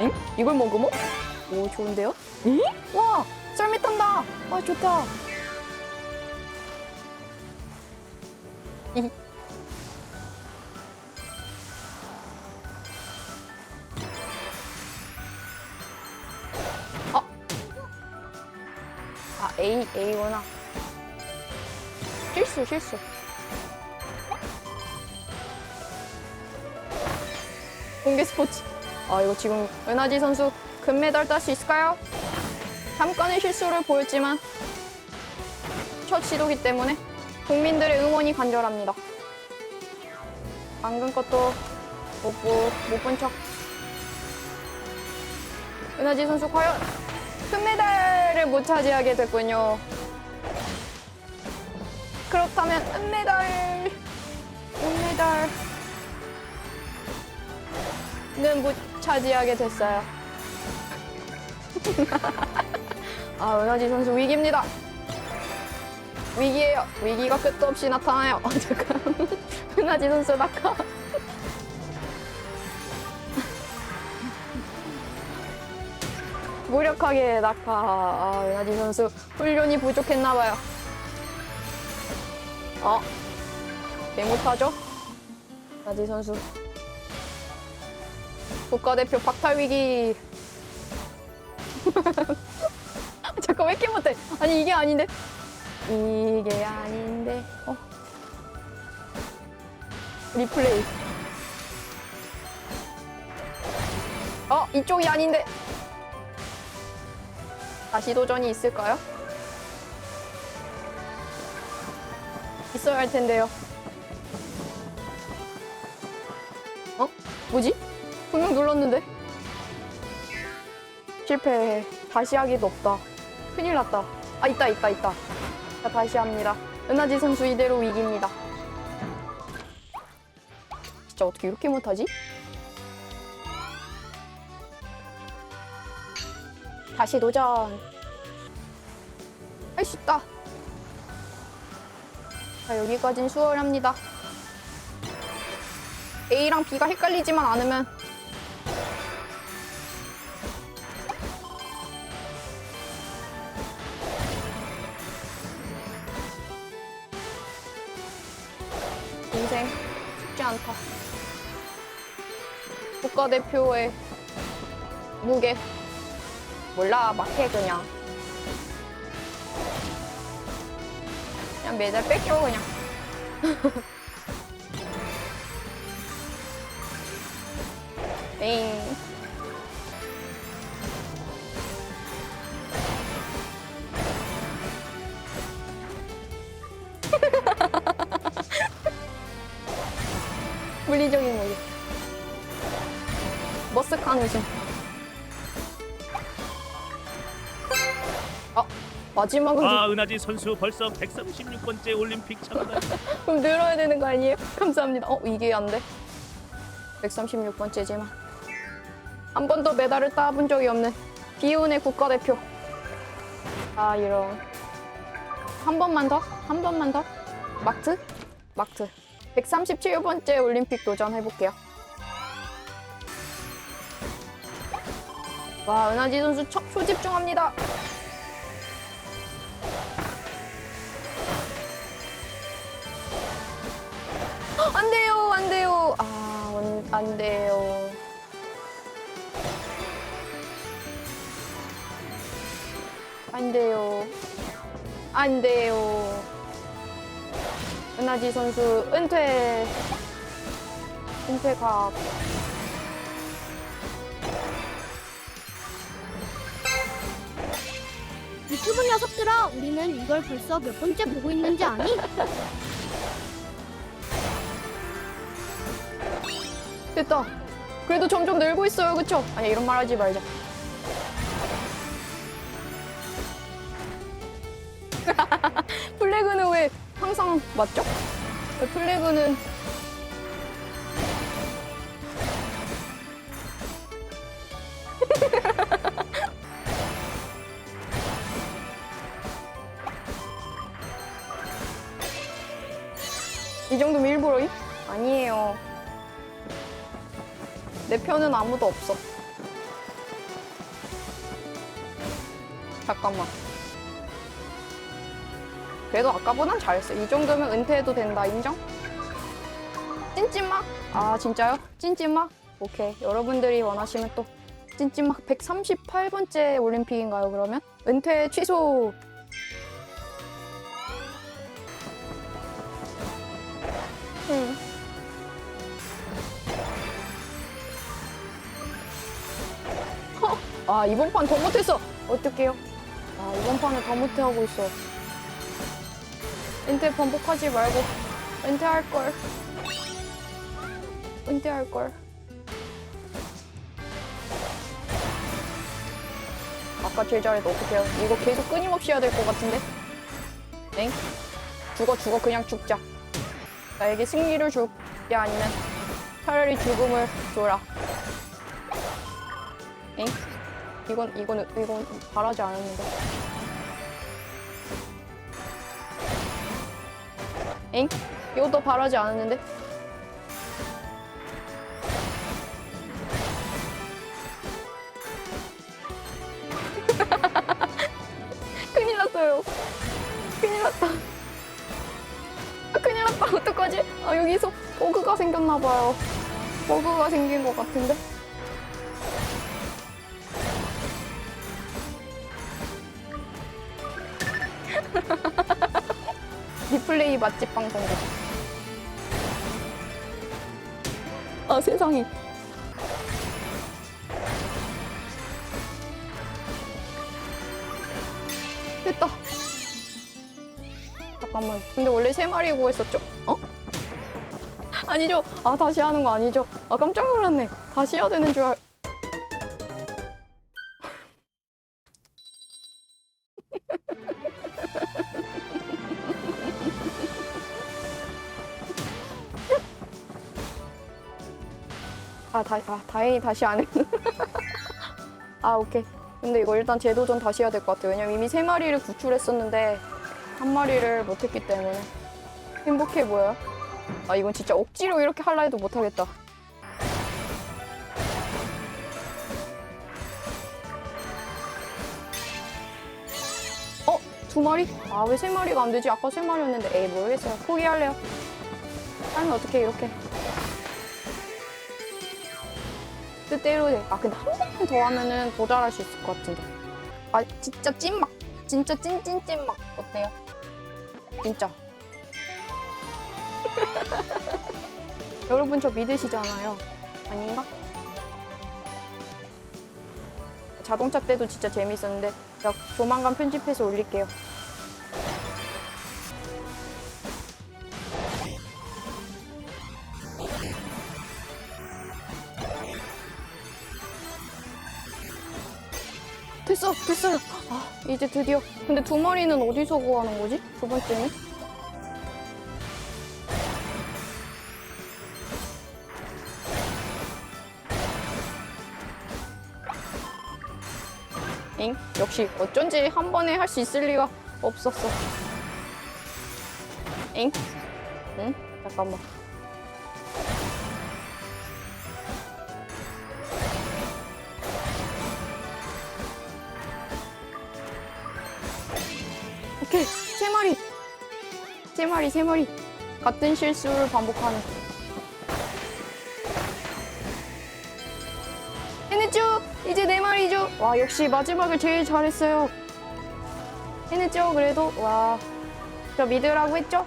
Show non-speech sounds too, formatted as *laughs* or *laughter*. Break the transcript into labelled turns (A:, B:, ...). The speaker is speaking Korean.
A: 엥? 이걸 먹으면? 오 좋은데요? 응? 와 썰매 탄다. 아 좋다. 이. 어? 아 A A구나. 실수 실수. 공개 스포츠. 아 이거 지금 은하지 선수 금메달 딸 수 있을까요? 잠깐의 실수를 보였지만 첫 시도기 때문에 국민들의 응원이 간절합니다. 방금 것도 못본 척. 은하지 선수 과연 금메달을 못 차지하게 됐군요. 그렇다면 은메달, 은메달. 는못 차지하게 됐어요. *laughs* 아, 은하지 선수 위기입니다. 위기예요. 위기가 끝도 없이 나타나요. 아, *laughs* 잠깐. 은하지 선수 낙하. *laughs* 무력하게 낙하. 아, 은하지 선수 훈련이 부족했나봐요. 어? 개 못하죠? 은하지 선수. 국가대표 박탈 위기. *laughs* 잠깐 왜 이렇게 못해? 아니 이게 아닌데. 이게 아닌데. 어. 리플레이. 어 이쪽이 아닌데. 다시 도전이 있을까요? 있어야 할 텐데요. 어? 뭐지? 분명 눌렀는데. 실패 다시 하기도 없다. 큰일 났다. 아 있다 있다 있다. 자 다시 합니다. 은하지 선수 이대로 위기입니다. 진짜 어떻게 이렇게 못하지? 다시 도전. 할 수 있다. 자 여기까진 수월합니다. A랑 B가 헷갈리지만 않으면 인생. 쉽지 않다. 국가대표의 무게. 몰라 막해 그냥. 그냥 메달 뺏겨 그냥. *laughs* 에잉 머쓱한 웃음 아 마지막은 좀-
B: 아 은하지 선수 벌써 136번째 올림픽 참가. *laughs*
A: 그럼 늘어야 되는 거 아니에요? 감사합니다. 어, 이게 안 돼. 136번째지만. 한 번도 메달을 따본 적이 없는 비운의 국가대표. 아, 이런. 한 번만 더? 한 번만 더? 마트? 마트. 137번째 올림픽 도전해볼게요. 와, 은하지 선수 초, 초집중합니다. 안 돼요, 안 돼요. 아, 안, 안 돼요. 안 돼요. 안 돼요. 은하지 선수 은퇴. 은퇴각.
C: 유튜브 녀석들아, 우리는 이걸 벌써 몇 번째 보고 있는지 아니?
A: 됐다. 그래도 점점 늘고 있어요, 그쵸? 아니, 이런 말 하지 말자. *laughs* 플래그는 왜 항상 맞죠? 플래그는 이 정도면 일부러? 이? 아니에요. 내 편은 아무도 없어. 잠깐만. 그래도 아까보단 잘했어. 이 정도면 은퇴해도 된다. 인정? 찐찐막? 아, 진짜요? 찐찐막? 오케이. 여러분들이 원하시면 또 찐찐막 138번째 올림픽인가요, 그러면? 은퇴 취소 음. 허! 아 이번 판 더 못했어. 어떡해요? 아 이번 판에 더 못하고 있어. 은퇴 반복하지 말고 은퇴할 걸. 은퇴할 걸. 아까 제일 잘해도 어떡해요? 이거 계속 끊임없이 해야 될 것 같은데? 엥? 죽어 죽어 그냥 죽자. 나에게 승리를 줄게 아니면 차라리 죽음을 줘라. 엥? 이건 이건 이건 바라지 않았는데. 엥? 이것도 바라지 않았는데. 버그가 생긴 것 같은데? *laughs* 리플레이 맛집 방송국. 아, 세상에. 됐다. 잠깐만. 근데 원래 세 마리 구했었죠? 어? 아니죠? 아, 다시 하는 거 아니죠? 아, 깜짝 놀랐네. 다시 해야 되는 줄 알... *laughs* 아, 다, 아, 다행히 다시 안 했네. *laughs* 아, 오케이. 근데 이거 일단 재도전 다시 해야 될 것 같아요. 왜냐면 이미 세 마리를 구출했었는데 한 마리를 못했기 때문에 행복해 보여요. 아 이건 진짜 억지로 이렇게 할라 해도 못하겠다. 어? 두 마리? 아 왜 세 마리가 안 되지? 아까 세 마리였는데 에이 모르겠어요. 포기할래요. 아니 어떻게 이렇게 뜻대로 돼. 아 근데 한 번만 더 하면은 도달할 수 있을 것 같은데. 아 진짜 찐막, 진짜 찐찐찐막 어때요? 진짜. *laughs* 여러분 저 믿으시잖아요. 아닌가? 자동차 때도 진짜 재밌었는데 제가 조만간 편집해서 올릴게요. 됐어, 됐어요. 아, 이제 드디어. 근데 두 마리는 어디서 구하는 거지? 두 번째는? 엥? 역시 어쩐지 한 번에 할 수 있을 리가 없었어. 엥? 응? 잠깐만. 오케이 세 마리 세 마리 세 마리 같은 실수를 반복하는 해냈죠 이제 네 마리죠. 와 역시 마지막을 제일 잘했어요. 해냈죠 그래도? 와 저 믿으라고 했죠